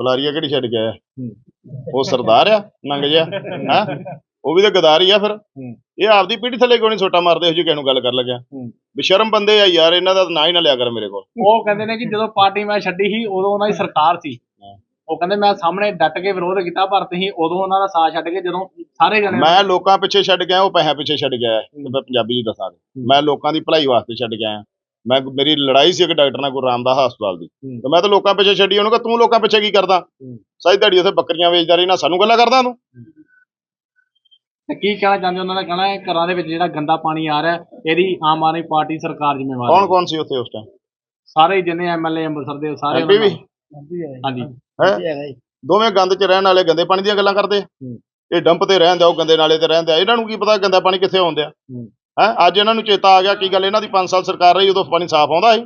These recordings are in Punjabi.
ਬਲਾਰੀਆ ਕਿਹੜੀ ਛੱਡ ਗਿਆ ਉਹ ਸਰਦਾਰ ਆ ਨੰਗ ਜਿਹਾ ਹੈ? ਉਹ ਵੀ ਤਾਂ ਗਦਾਰ ਹੀ ਆ ਫਿਰ। ਇਹ ਆਪਦੀ ਪੀੜੀ ਥੱਲੇ ਕਿਉਂ ਨਹੀਂ ਛੋਟਾ ਮਾਰਦੇ ਹੋ ਜੀ ਕਿਸੇ ਨੂੰ ਗੱਲ ਕਰ ਲੱਗਿਆ? ਬੇਸ਼ਰਮ ਬੰਦੇ ਆ ਯਾਰ ਇਹਨਾਂ ਦਾ ਨਾਂ ਹੀ ਨਾ ਲਿਆ ਕਰ ਮੇਰੇ ਕੋਲ। ਉਹ ਕਹਿੰਦੇ ਨੇ ਕਿ ਜਦੋਂ ਪਾਰਟੀ ਮੈਂ ਛੱਡੀ ਸੀ ਉਦੋਂ ਉਹਨਾਂ ਦੀ ਸਰਕਾਰ ਸੀ। ਉਹ ਕਹਿੰਦੇ ਮੈਂ ਸਾਹਮਣੇ ਡਟ ਕੇ ਵਿਰੋਧ ਕੀਤਾ ਪਰ ਤੁਸੀਂ ਉਦੋਂ ਉਹਨਾਂ ਦਾ ਸਾਥ ਛੱਡ ਕੇ ਜਦੋਂ ਸਾਰੇ ਜਣੇ ਮੈਂ ਲੋਕਾਂ ਪਿੱਛੇ ਛੱਡ ਗਿਆ ਉਹ ਪੈਸਿਆਂ ਪਿੱਛੇ ਛੱਡ ਗਿਆ ਮੈਂ ਪੰਜਾਬੀ ਚ ਦੱਸਾਂ। ਮੈਂ ਲੋਕਾਂ ਦੀ ਭਲਾਈ ਵਾਸਤੇ ਛੱਡ ਗਿਆ ਮੈਂ ਮੇਰੀ ਲੜਾਈ ਸੀ ਇੱਕ ਡਾਕਟਰ ਨਾਲ ਗੁਰੂ ਰਾਮਦਾਸ ਹਸਪਤਾਲ ਦੀ। ਤੇ ਮੈਂ ਤਾਂ ਲੋਕਾਂ ਪਿੱਛੇ ਛੱਡੀ ਉਹਨੂੰ ਕਿ ਤੂੰ ਲੋਕਾਂ ਪਿੱਛੇ ਕੀ ਕਰਦਾ? ਸਾਈ ਦਿਹਾੜੀ ਉੱਥੇ ਬੱਕਰੀਆਂ ਵੇਚਦਾ ਰਹੀ ਨਾ ਸਾਨੂੰ ਗੱਲਾਂ ਕਰਦਾ ਤੂੰ ਤੇ ਕੀ ਕਹਿਣਾ ਚਾਹੁੰਦੇ ਉਹਨਾਂ ਦਾ ਕਹਿਣਾ ਹੈ ਘਰਾਂ ਦੇ ਵਿੱਚ ਜਿਹੜਾ ਗੰਦਾ ਪਾਣੀ ਆ ਰਿਹਾ ਹੈ, ਇਹਦੀ ਆਮ ਆਦਮੀ ਪਾਰਟੀ ਸਰਕਾਰ ਜ਼ਿੰਮੇਵਾਰ ਕੌਣ ਹੈ। ਕੌਣ ਸੀ ਉੱਥੇ ਉਸ ਟਾਈਮ ਸਾਰੇ ਜਿੰਨੇ ਐਮਐਲਏ ਅੰਮ੍ਰਿਤਸਰ ਦੇ ਸਾਰੇ ਐਮਪੀ ਵੀ? ਹਾਂਜੀ। ਹੈ? ਦੋਵੇਂ ਗੰਦ 'ਚ ਰਹਿਣ ਵਾਲੇ ਗੰਦੇ ਪਾਣੀ ਦੀਆਂ ਗੱਲਾਂ ਕਰਦੇ। ਇਹ ਡੰਪ ਤੇ ਰਹਿੰਦੇ ਆ ਉਹ ਗੰਦੇ ਨਾਲੇ ਤੇ ਰਹਿੰਦੇ ਆ ਇਹਨਾਂ ਨੂੰ ਕੀ ਪਤਾ ਗੰਦਾ ਪਾਣੀ ਕਿੱਥੇ ਆਉਂਦਿਆ ਹੈ? ਅੱਜ ਇਹਨਾਂ ਨੂੰ ਚੇਤਾ ਆ ਗਿਆ ਕੀ ਗੱਲ ਇਹਨਾਂ ਦੀ 5 ਸਾਲ ਸਰਕਾਰ ਰਹੀ ਉਦੋਂ ਪਾਣੀ ਸਾਫ਼ ਆਉਂਦਾ ਸੀ।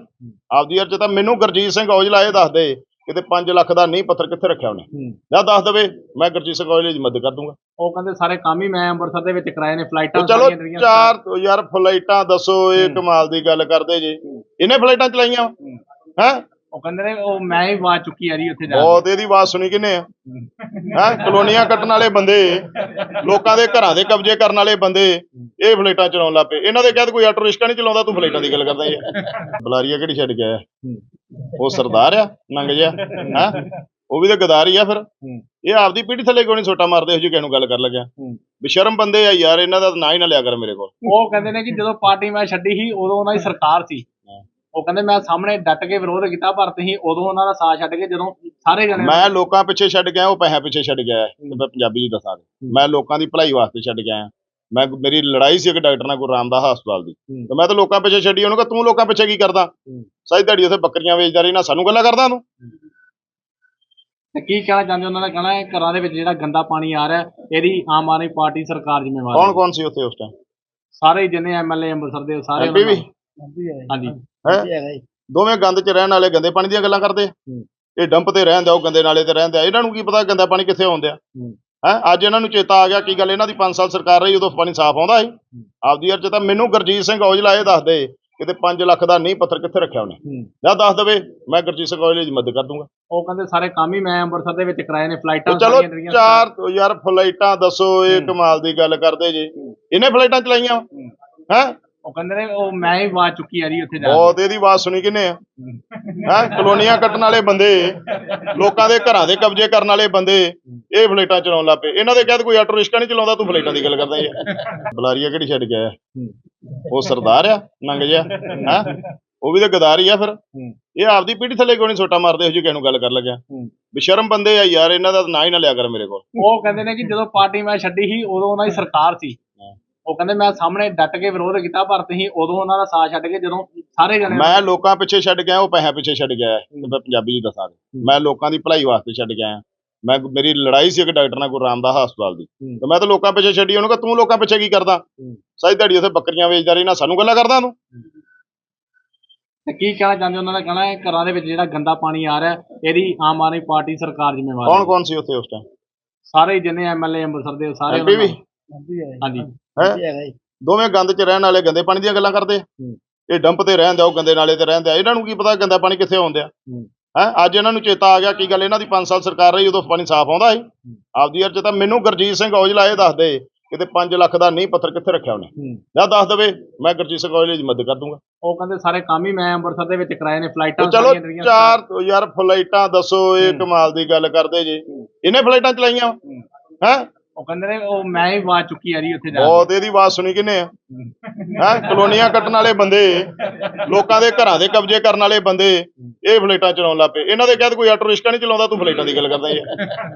ਆਪਦੀ ਯਾਰ ਚ ਤਾਂ ਮੈਨੂੰ ਗੁਰਜੀਤ ਸਿੰਘ ਔਜਲਾ ਇਹ ਦੱਸ ਦੇ ਕਿਤੇ 5 ਲੱਖ ਦਾ ਨਹੀਂ ਪੱਥਰ ਕਿੱਥੇ ਰੱਖਿਆ ਉਹਨੇ? ਜਾਂ ਦੱਸ ਦੇਵੇ ਮੈਂ ਗੁਰਜੀਤ ਸਿੰਘ ਔਜਲੇ ਦੀ ਮਦਦ ਕਰ ਦੂੰਗਾ। ਉਹ ਕਹਿੰਦੇ ਸਾਰੇ ਕੰਮ ਹੀ ਮੈਂ ਅੰਮ੍ਰਿਤਸਰ ਦੇ ਵਿੱਚ ਕਰਾਏ ਨੇ ਫਲਾਈਟਾਂ ਚਲੋ ਚਾਰ ਯਾਰ ਫਲਾਈਟਾਂ ਦੱਸੋ ਇਹ ਕਮਾਲ ਦੀ ਗੱਲ ਕਰਦੇ ਜੇ। ਇਹਨੇ ਫਲਾਈਟਾਂ ਚਲਾਈਆਂ? ਹੈ? ਉਹ ਕਹਿੰਦੇ ਨੇ ਉਹ ਮੈਂ ਹੀ ਆਵਾਜ਼ ਚੁੱਕੀ ਆ ਰਹੀ ਉੱਥੇ ਜਾ ਬਹੁਤ ਇਹਦੀ ਆਵਾਜ਼ ਸੁਣੀ ਕਿੰਨੇ ਆ? ਹੈ? ਕਲੋਨੀਆਂ ਕੱਟਣ ਵਾਲੇ ਬੰਦੇ ਲੋਕਾਂ ਦੇ ਘਰਾਂ ਦੇ ਕਬਜ਼ੇ ਕਰਨ ਵਾਲੇ ਬੰਦੇ ਇਹ ਫਲਾਈਟਾਂ ਚਲਾਉਣ ਲੱਗ ਪਏ। ਇਹਨਾਂ ਦੇ ਕਹਿੰਦੇ ਕੋਈ ਆਟੋ ਰਿਕਸ਼ਾ ਨਹੀਂ ਚਲਾਉਂਦਾ ਤੂੰ ਫਲਾਈਟਾਂ ਦੀ ਗੱਲ ਕਰਦਾ ਯਾਰ ਬਲਾਰੀਆ ਕਿਹੜੀ ਛੱਡ ਗਿਆ ਉਹ ਸਰਦਾਰ ਆ ਨੰਗ ਜਿਹਾ ਹੈ? ਉਹ ਵੀ ਤਾਂ ਗਦਾਰ ਹੀ ਆ ਫਿਰ। ਇਹ ਆਪਦੀ ਪੀੜੀ ਥੱਲੇ ਕਿਉਂ ਨਹੀਂ ਛੋਟਾ ਮਾਰਦੇ ਹੋ ਜੀ ਕਿਸੇ ਨੂੰ ਗੱਲ ਕਰ ਲੱਗਿਆ? ਬੇਸ਼ਰਮ ਬੰਦੇ ਆ ਯਾਰ ਇਹਨਾਂ ਦਾ ਨਾਂ ਹੀ ਨਾ ਲਿਆ ਕਰ ਮੇਰੇ ਕੋਲ। ਉਹ ਕਹਿੰਦੇ ਨੇ ਕਿ ਜਦੋਂ ਪਾਰਟੀ ਮੈਂ ਛੱਡੀ ਸੀ ਉਦੋਂ ਉਹਨਾਂ ਦੀ ਸਰਕਾਰ ਸੀ। ਉਹ ਕਹਿੰਦੇ ਮੈਂ ਸਾਹਮਣੇ ਡਟ ਕੇ ਵਿਰੋਧ ਕੀਤਾ ਪਰ ਤੁਸੀਂ ਉਦੋਂ ਉਹਨਾਂ ਦਾ ਸਾਥ ਛੱਡ ਕੇ ਜਦੋਂ ਸਾਰੇ ਜਣੇ ਮੈਂ ਲੋਕਾਂ ਪਿੱਛੇ ਛੱਡ ਗਿਆ ਉਹ ਪੈਸਿਆਂ ਪਿੱਛੇ ਛੱਡ ਗਿਆ ਮੈਂ ਪੰਜਾਬੀ ਚ ਦੱਸਾਂ। ਮੈਂ ਲੋਕਾਂ ਦੀ ਭਲਾਈ ਵਾਸਤੇ ਛੱਡ ਗਿਆ ਮੈਂ ਮੇਰੀ ਲੜਾਈ ਸੀ ਇੱਕ ਡਾਕਟਰ ਨਾਲ ਗੁਰੂ ਰਾਮਦਾਸ ਹਸਪਤਾਲ ਦੀ। ਤੇ ਮੈਂ ਤਾਂ ਲੋਕਾਂ ਪਿੱਛੇ ਛੱਡੀ ਉਹਨੂੰ ਕਿ ਤੂੰ ਲੋਕਾਂ ਪਿੱਛੇ ਕੀ ਕਰਦਾ? ਸਾਈ ਦਿਹਾੜੀ ਉੱਥੇ ਬੱਕਰੀਆਂ ਵੇਚਦਾ ਰਹੀ ਨਾ ਸਾਨੂੰ ਗੱਲਾਂ ਕਰਦਾ ਤੂੰ। ਤੇ ਕੀ ਕਹਿਣਾ ਚਾਹੁੰਦੇ ਉਹਨਾਂ ਦਾ? ਕਹਿਣਾ ਹੈ ਘਰਾਂ ਦੇ ਵਿੱਚ ਜਿਹੜਾ ਗੰਦਾ ਪਾਣੀ ਆ ਰਿਹਾ ਇਹਦੀ ਆਮ ਆਦਮੀ ਪਾਰਟੀ ਸਰਕਾਰ ਜ਼ਿੰਮੇਵਾਰ ਕੌਣ ਹੈ। ਕੌਣ ਸੀ ਉੱਥੇ ਉਸ ਟਾਈਮ ਸਾਰੇ ਜਿੰਨੇ ਐਮਐਲਏ ਅੰਮ੍ਰਿਤਸਰ ਦੇ ਸਾਰੇ ਐਮਪੀ ਵੀ? ਹਾਂਜੀ। ਹੈ ਦੋਵੇਂ ਗੰਦ 'ਚ ਰਹਿਣ ਵਾਲੇ ਗੰਦੇ ਪਾਣੀ ਦੀਆਂ ਗੱਲਾਂ ਕਰਦੇ? ਆ। ਇਹ ਡੰਪ ਤੇ ਰਹਿੰਦੇ ਆ ਉਹ ਗੰਦੇ ਨਾਲੇ ਤੇ ਰਹਿੰਦੇ ਆ ਇਹਨਾਂ ਨੂੰ ਕੀ ਪਤਾ ਗੰਦਾ ਪਾਣੀ ਕਿੱਥੇ ਆਉਂਦਿਆ? ਹੈ। ਅੱਜ ਇਹਨਾਂ ਨੂੰ ਚੇਤਾ ਆ ਗਿਆ ਕੀ ਗੱਲ ਇਹਨਾਂ ਦੀ 5 ਸਾਲ ਸਰਕਾਰ ਰਹੀ ਉਦੋਂ ਪਾਣੀ ਸਾਫ਼ ਆਉਂਦਾ ਸੀ। ਆਪਦੀ ਯਾਰ ਚ ਤਾਂ ਮੈਨੂੰ ਗੁਰਜੀਤ ਸਿੰਘ ਔਜਲਾ ਇਹ ਦੱਸ ਦੇ ਕਿਤੇ 5 ਲੱਖ ਦਾ ਨਹੀਂ ਪੱਥਰ ਕਿੱਥੇ ਰੱਖਿਆ ਉਹਨੇ? ਜਾਂ ਦੱਸ ਦੇਵੇ ਮੈਂ ਗੁਰਜੀਤ ਸਿੰਘ ਔਜਲੇ ਦੀ ਮਦਦ ਕਰ ਦੂੰਗਾ। ਉਹ ਕਹਿੰਦੇ ਸਾਰੇ ਕੰਮ ਹੀ ਮੈਂ ਅੰਮ੍ਰਿਤਸਰ ਦੇ ਵਿੱਚ ਕਰਾਏ ਨੇ ਫਲਾਈਟਾਂ ਚਲੋ ਸਾਰੀਆਂ ਜਿਹੜੀਆਂ ਚਾਰ ਯਾਰ ਫਲਾਈਟਾਂ ਦੱਸੋ ਇਹ ਕਮਾਲ ਦੀ ਗੱਲ ਕਰਦੇ ਜੇ। ਇਹਨੇ ਫਲਾਈਟਾਂ ਚਲਾਈਆਂ? ਹੈ? ਉਹ ਕਹਿੰਦੇ ਨੇ ਉਹ ਮੈਂ ਹੀ ਆਵਾਜ਼ ਚੁੱਕੀ ਆ ਰਹੀ ਉੱਥੇ ਜਾ ਬਹੁਤ ਇਹਦੀ ਆਵਾਜ਼ ਸੁਣੀ ਕਿੰਨੇ ਆ? ਹੈ? ਕਲੋਨੀਆਂ ਕੱਟਣ ਵਾਲੇ ਬੰਦੇ ਲੋਕਾਂ ਦੇ ਘਰਾਂ ਦੇ ਕਬਜ਼ੇ ਕਰਨ ਵਾਲੇ ਬੰਦੇ ਇਹ ਫਲਾਈਟਾਂ ਚਲਾਉਣ ਲੱਗ ਪਏ। ਇਹਨਾਂ ਦੇ ਕਹਿੰਦੇ ਕੋਈ ਆਟੋ ਰਿਕਸ਼ਾ ਨਹੀਂ ਚਲਾਉਂਦਾ ਤੂੰ ਫਲਾਈਟਾਂ ਦੀ ਗੱਲ ਕਰਦਾ ਯਾਰ ਬਲਾਰੀਆ ਕਿਹੜੀ ਛੱਡ ਗਿਆ ਉਹ ਸਰਦਾਰ ਆ ਨੰਗ ਜਿਹਾ ਹੈ? ਉਹ ਵੀ ਤਾਂ ਗਦਾਰ ਹੀ ਆ ਫਿਰ। ਇਹ ਆਪਦੀ ਪੀੜੀ ਥੱਲੇ ਕਿਉਂ ਨਹੀਂ ਛੋਟਾ ਮਾਰਦੇ ਹੋ ਜੀ ਕਿਸੇ ਨੂੰ ਗੱਲ ਕਰ ਲੱਗਿਆ? ਬੇਸ਼ਰਮ ਬੰਦੇ ਆ ਯਾਰ ਇਹਨਾਂ ਦਾ ਨਾਂ ਹੀ ਨਾ ਲਿਆ ਕਰ ਮੇਰੇ ਕੋਲ। ਉਹ ਕਹਿੰਦੇ ਨੇ ਕਿ ਜਦੋਂ ਪਾਰਟੀ ਮੈਂ ਛੱਡੀ ਸੀ ਉਦੋਂ ਉਹਨਾਂ ਦੀ ਸਰਕਾਰ ਸੀ। ਉਹ ਕਹਿੰਦੇ ਮੈਂ ਸਾਹਮਣੇ ਡਟ ਕੇ ਵਿਰੋਧ ਕੀਤਾ ਪਰ ਤੁਸੀਂ ਉਦੋਂ ਉਹਨਾਂ ਦਾ ਸਾਥ ਛੱਡ ਕੇ ਜਦੋਂ ਸਾਰੇ ਜਣੇ ਮੈਂ ਲੋਕਾਂ ਪਿੱਛੇ ਛੱਡ ਗਿਆ ਉਹ ਪੈਸਿਆਂ ਪਿੱਛੇ ਛੱਡ ਗਿਆ ਤੇ ਮੈਂ ਪੰਜਾਬੀ ਚ ਦੱਸਾਂ। ਮੈਂ ਲੋਕਾਂ ਦੀ ਭਲਾਈ ਵਾਸਤੇ ਛੱਡ ਗਿਆ ਮੈਂ ਮੇਰੀ ਲੜਾਈ ਸੀ ਇੱਕ ਡਾਕਟਰ ਨਾਲ ਗੁਰੂ ਰਾਮਦਾਸ ਹਸਪਤਾਲ ਦੀ। ਤੇ ਮੈਂ ਤਾਂ ਲੋਕਾਂ ਪਿੱਛੇ ਛੱਡੀ ਉਹਨੂੰ ਕਿ ਤੂੰ ਲੋਕਾਂ ਪਿੱਛੇ ਕੀ ਕਰਦਾ? ਸਾਈ ਦਿਹਾੜੀ ਉੱਥੇ ਬੱਕਰੀਆਂ ਵੇਚਦਾ ਰਹੀ ਨਾ ਸਾਨੂੰ ਗੱਲਾਂ ਕਰਦਾ ਤੂੰ। ਤੇ ਕੀ ਕਹਿਣਾ ਚਾਹੁੰਦੇ ਉਹਨਾਂ ਦਾ? ਕਹਿਣਾ ਹੈ ਘਰਾਂ ਦੇ ਵਿੱਚ ਜਿਹੜਾ ਗੰਦਾ ਪਾਣੀ ਆ ਰਿਹਾ ਇਹਦੀ ਆਮ ਆਦਮੀ ਪਾਰਟੀ ਸਰਕਾਰ ਜ਼ਿੰਮੇਵਾਰ ਕੌਣ ਹੈ? ਕੌਣ ਸੀ ਉੱਥੇ ਉਸ ਟਾਈਮ ਸਾਰੇ ਜਿੰਨੇ ਐਮਐਲਏ ਅੰਮ੍ਰਿਤਸਰ ਦੇ ਸਾਰੇ ਐਮਪੀ ਵੀ? ਹਾਂਜੀ। ਹੈ? ਦੋਵੇਂ ਗੰਦ 'ਚ ਰਹਿਣ ਵਾਲੇ ਗੰਦੇ ਪਾਣੀ ਦੀਆਂ ਗੱਲਾਂ ਕਰਦੇ ਆ। ਇਹ ਡੰਪ ਤੇ ਰਹਿੰਦੇ ਆ ਉਹ ਗੰਦੇ ਨਾਲੇ ਤੇ ਰਹਿੰਦੇ ਆ ਇਹਨਾਂ ਨੂੰ ਕੀ ਪਤਾ ਗੰਦਾ ਪਾਣੀ ਕਿੱਥੇ ਆਉਂਦਿਆ ਹੈ। ਅੱਜ ਇਹਨਾਂ ਨੂੰ ਚੇਤਾ ਆ ਗਿਆ ਕੀ ਗੱਲ ਇਹਨਾਂ ਦੀ 5 ਸਾਲ ਸਰਕਾਰ ਰਹੀ ਉਦੋਂ ਪਾਣੀ ਸਾਫ਼ ਆਉਂਦਾ ਸੀ। ਆਪਦੀ ਯਾਰ ਚ ਤਾਂ ਮੈਨੂੰ ਗੁਰਜੀਤ ਸਿੰਘ ਔਜਲਾ ਇਹ ਦੱਸ ਦੇ ਕਿਤੇ 5 ਲੱਖ ਦਾ ਨਹੀਂ ਪੱਥਰ ਕਿੱਥੇ ਰੱਖਿਆ ਉਹਨੇ। ਜਾਂ ਦੱਸ ਦੇਵੇ ਮੈਂ ਗੁਰਜੀਤ ਸਿੰਘ ਔਜਲੇ ਦੀ ਮਦਦ ਕਰ ਦੂੰਗਾ। ਉਹ ਕਹਿੰਦੇ ਸਾਰੇ ਕੰਮ ਹੀ ਮੈਂ ਅੰਮ੍ਰਿਤਸਰ ਦੇ ਵਿੱਚ ਕਰਾਏ ਨੇ ਤੇ ਫਲਾਈਟਾਂ ਚਲੋ ਸਾਰੀਆਂ ਜਿਹੜੀਆਂ ਚਾਰ ਯਾਰ ਫਲਾਈਟਾਂ ਦੱਸੋ ਇਹ ਕਮਾਲ ਦੀ ਗੱਲ ਕਰਦੇ ਜੇ। ਇਹਨੇ ਫਲਾਈਟਾਂ ਚਲਾਈਆਂ ਹੈ? ਉਹ ਕਹਿੰਦੇ ਨੇ, ਉਹ ਮੈਂ ਹੀ ਆਵਾਜ਼ ਚੁੱਕੀ ਆ ਰਹੀ ਉੱਥੇ ਜਾ ਬਹੁਤ, ਇਹਦੀ ਆਵਾਜ਼ ਸੁਣੀ ਕਿੰਨੇ ਆ? ਹੈ, ਕਲੋਨੀਆਂ ਕੱਟਣ ਵਾਲੇ ਬੰਦੇ, ਲੋਕਾਂ ਦੇ ਘਰਾਂ ਦੇ ਕਬਜ਼ੇ ਕਰਨ ਵਾਲੇ ਬੰਦੇ, ਇਹ ਫਲਾਈਟਾਂ ਚਲਾਉਣ ਲੱਗ ਪਏ। ਇਹਨਾਂ ਦੇ ਕਹਿੰਦੇ ਕੋਈ ਆਟੋ ਰਿਕਸ਼ਾ ਨਹੀਂ ਚਲਾਉਂਦਾ, ਤੂੰ ਫਲਾਈਟਾਂ ਦੀ ਗੱਲ ਕਰਦਾ ਯਾਰ